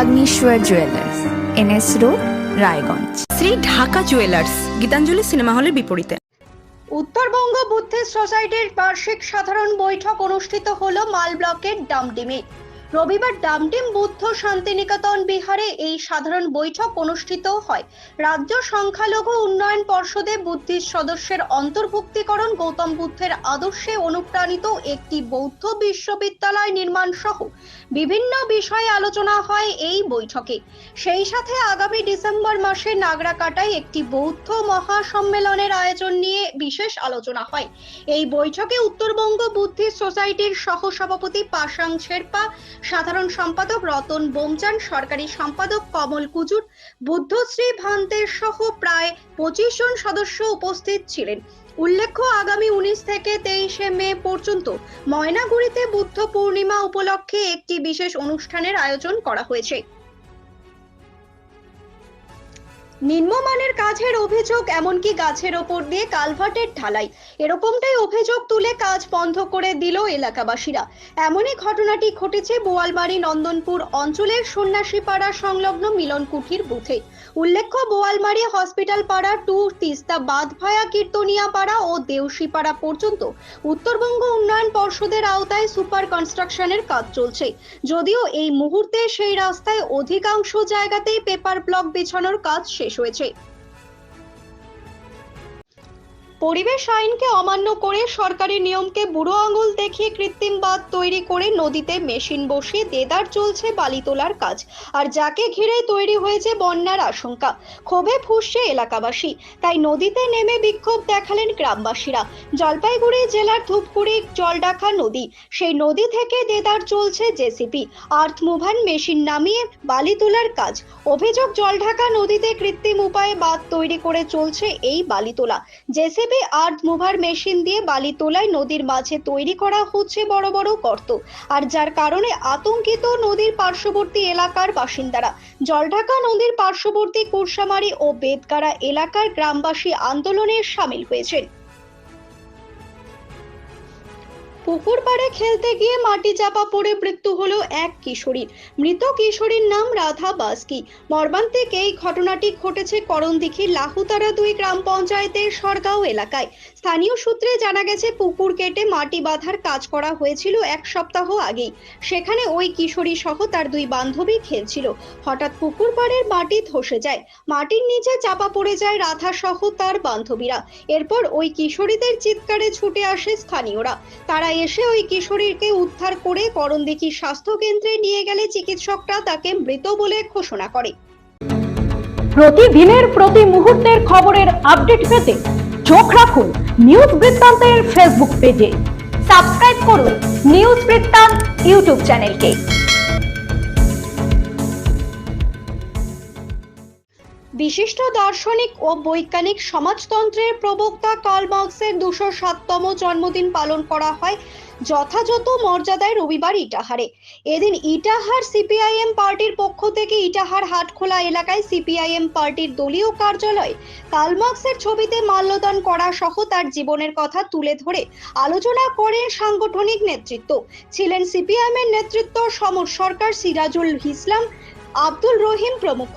Agnishwar jewellers NS road Raiganj Shri Dhaka jewellers Gitanjali cinema হলের বিপরীতে। Uttarbanga Buddhist সোসাইটির বার্ষিক সাধারণ বৈঠক অনুষ্ঠিত হলো মাল ব্লকের ডামডিমে। রবিবার ডামডিম বুদ্ধ শান্তিনিকেতন বিহারে এই সাধারণ বৈঠক অনুষ্ঠিত হয়। রাজ্য সংখ্যালঘু উন্নয়ন পর্ষদে বুদ্ধিস্ট সদস্যের অন্তর্ভুক্তিকরণ গৌতম বুদ্ধের আদর্শে অনুপ্রাণিত একটি বৌদ্ধ বিশ্ববিদ্যালয় নির্মাণ সহ বিভিন্ন বিষয়ে আলোচনা হয় এই বৈঠকে। সেই সাথে আগামী ডিসেম্বর মাসে নাগরাকাটায় একটি বৌদ্ধ মহাসম্মেলনের আয়োজন নিয়ে বিশেষ আলোচনা হয়। এই বৈঠকে উত্তরবঙ্গ বুদ্ধিস্ট সোসাইটির সহ সভাপতি পাশাং শেরপা সাধারণ সম্পাদক রতন বোমচান, সরকারি সম্পাদক কমল কুজুর বুদ্ধশ্রী ভান্তের সহ প্রায় পঁচিশ জন সদস্য উপস্থিত ছিলেন। উল্লেখ্য, আগামী উনিশ থেকে তেইশে মে পর্যন্ত ময়নাগুড়িতে বুদ্ধ পূর্ণিমা উপলক্ষে একটি বিশেষ অনুষ্ঠানের আয়োজন করা হয়েছে। নিম্নমানের কাজের অভিযোগ, এমনকি গাছের ওপর দিয়ে কালভার্টের ঢালাই। এরকমটাই অভিযোগ তুলে কাজ বন্ধ করে দিল এলাকাবাসীরা। এমনই ঘটনাটি ঘটেছে বোয়ালমারি নন্দনপুর অঞ্চলের সন্ন্যাসীপাড়া সংলগ্ন মিলন কুঠির বুথে। উল্লেখ্য, বোয়ালমারি হসপিটাল পাড়া টু তিস্তা বাঁধ ভায়া কীর্তনিয়া পাড়া ও দেউসিপাড়া পর্যন্ত উত্তরবঙ্গ উন্নয়ন পর্ষদের আওতায় সুপার কনস্ট্রাকশনের কাজ চলছে। যদিও এই মুহূর্তে সেই রাস্তায় অধিকাংশ জায়গাতেই পেপার ব্লক বিছানোর কাজ শেষ। হয়েছে পরিবেশ আইনকে অমান্য করে সরকারি নিয়মকে বুড়ো আঙুল দেখিয়ে কৃত্রিম বাঁধ তৈরি করে নদীতে মেশিন বসিয়ে দেদার চলছে বালি তোলার কাজ। আর যাকে ঘিরে তৈরি হয়েছে বন্যার আশঙ্কা, ক্ষোভে ফুসছে এলাকাবাসী। তাই নদীতে নেমে বিক্ষোভ দেখালেন গ্রামবাসীরা। জলপাইগুড়ি জেলার ধূপগুড়ি জলডাকা নদী, সেই নদী থেকে দেদার চলছে জেসিপি। আর্থ মুভান মেশিন নামিয়ে বালি তোলার কাজ। অভিযোগ, জলঢাকা নদীতে কৃত্রিম উপায়ে বাঁধ তৈরি করে চলছে এই বালি তোলা। জেসিবি আর্থ মুভার মেশিন দিয়ে বালি তোলায় নদীর মাঝে তৈরি করা হচ্ছে বড় বড় গর্ত। আর যার কারণে আতঙ্কিত নদীর পার্শ্ববর্তী এলাকার বাসিন্দারা। জলঢাকা নদীর পার্শ্ববর্তী কুরসামারি ও বেদগাড়া এলাকার গ্রামবাসী আন্দোলনে সামিল হয়েছেন। পুকুর পাড়ে খেলতে গিয়ে মাটি চাপা পড়ে মৃত্যু হলো এক কিশোরীর। মৃত কিশোরীর নাম রাধা বাস্কি। মর্মান্তিক এই ঘটনাটি ঘটেছে করণদিঘি লাহুতারা দুই গ্রাম পঞ্চায়েতের সরগাঁও এলাকায়। স্থানীয় সূত্রে জানা গেছে, পুকুর কেটে মাটি বাঁধার কাজ করা হয়েছিল এক সপ্তাহ আগেই। সেখানে ওই কিশোরী সহ তার দুই বান্ধবী খেলছিল। হঠাৎ পুকুর পাড়ের মাটি ধসে যায়। মাটির নিচে চাপা পড়ে যায় রাধা সহ তার বান্ধবীরা। এরপর ওই কিশোরীদের চিৎকারে ছুটে আসে স্থানীয়রা। তারা এসে ওই কিশোরীকে উদ্ধার করে করণদিঘি স্বাস্থ্য কেন্দ্রে নিয়ে গেলে চিকিৎসকরা তাকে মৃত বলে ঘোষণা করে। প্রতিদিনের, প্রতি মুহূর্তের খবরের আপডেট পেতে চোখ রাখুন নিউজ বৃত্তান্তের ফেসবুক পেজে। সাবস্ক্রাইব করুন নিউজ বৃত্তান্ত ইউটিউব চ্যানেলকে। বিশিষ্ট দার্শনিক ও বৈজ্ঞানিক সমাজতন্ত্রের প্রবক্তা কার্ল দুশো সাততম জন্মদিন পালন করা হয় যথাযথ মর্যাদায় রবিবার ইটাহারে। এদিন ইটাহার সিপিআইএম পার্টির পক্ষ থেকে ইটাহার হাটখোলা এলাকায় সিপিআইএম পার্টির দলীয় কার্যালয়ে কার্ল মার্কসের ছবিতে মাল্যদান করা সহ তার জীবনের কথা তুলে ধরে আলোচনা করেন সাংগঠনিক নেতৃত্ব। ছিলেন সিপিআইএম এর নেতৃত্ব সমর সরকার সিরাজুল ইসলাম, আব্দুল রহিম প্রমুখ।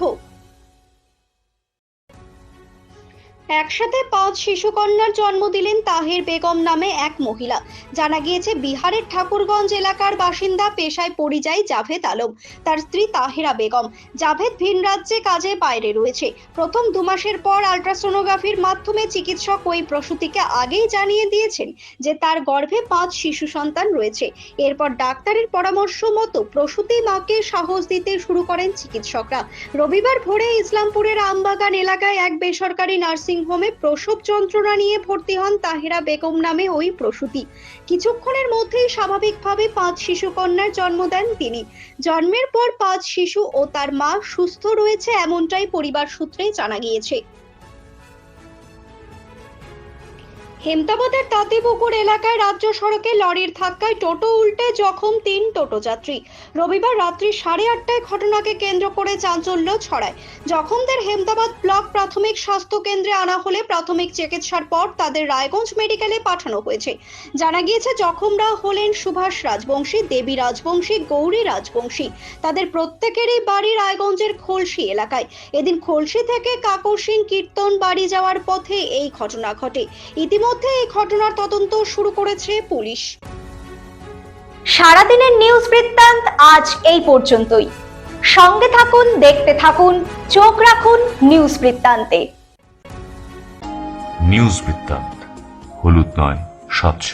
একসাথে পাঁচ শিশুকন্যার জন্ম দিলেন তাহের বেগম নামে এক মহিলা। জানা গিয়েছে, বিহারের ঠাকুরগঞ্জ এলাকার বাসিন্দা পেশায় পরিযায়ী জাভেদ আলম। তার স্ত্রী তাহেরা বেগম। জাভেদ ভিন রাজ্যে কাজে বাইরে রয়েছে। প্রথম দু মাসের পর আলট্রাসোনোগ্রাফির মাধ্যমে চিকিৎসক ওই প্রসূতিকে আগেই জানিয়ে দিয়েছেন যে তার গর্ভে পাঁচ শিশু সন্তান রয়েছে। এরপর ডাক্তারের পরামর্শ মতো প্রসূতি মাকে সাহস দিতে শুরু করেন চিকিৎসকরা। রবিবার ভোরে ইসলামপুরের আমবাগান এলাকায় এক বেসরকারি নার্সিং নার্সিংহোমে প্রসব যন্ত্রণা নিয়ে ভর্তি হন তাহেরা বেগম নামে ওই প্রসূতি। কিছুক্ষণের মধ্যেই স্বাভাবিকভাবে পাঁচ শিশু কন্যার জন্ম দেন তিনি। জন্মের পর পাঁচ শিশু ও তার মা সুস্থ রয়েছে এমনটাই পরিবার সূত্রে জানা গিয়েছে। হেমতাবাদের তাঁতিপুকুর এলাকায় রাজ্য সড়কে লরির ধাক্কায় টোটো উল্টে জখম তিন টোটো যাত্রী রবিবার রাত্রি সাড়ে আটটায় ঘটনাকে কেন্দ্র করে চাঞ্চল্য ছড়ায়। জখমদের হেমতাবাদ ব্লক প্রাথমিক স্বাস্থ্য কেন্দ্রে আনা হলে প্রাথমিক চিকিৎসার পর তাদের রায়গঞ্জ মেডিকেলে পাঠানো হয়েছে। জানা গিয়েছে, জখমরা হলেন সুভাষ রাজবংশী, দেবী রাজবংশী, গৌরী রাজবংশী। তাদের প্রত্যেকেরই বাড়ি রায়গঞ্জের খোলসি এলাকায়। এদিন খোলসি থেকে কাকর সিং কীর্তন বাড়ি যাওয়ার পথে এই ঘটনা ঘটে। ইতিমধ্যে এই ঘটনার তদন্ত শুরু করেছে পুলিশ। সারাদিনের নিউজ বৃত্তান্ত আজ এই পর্যন্তই। সঙ্গে থাকুন দেখতে থাকুন চোখ রাখুন নিউজ বৃত্তান্তে। নিউজ বৃত্তান্ত হলুদ নয় স্বচ্ছ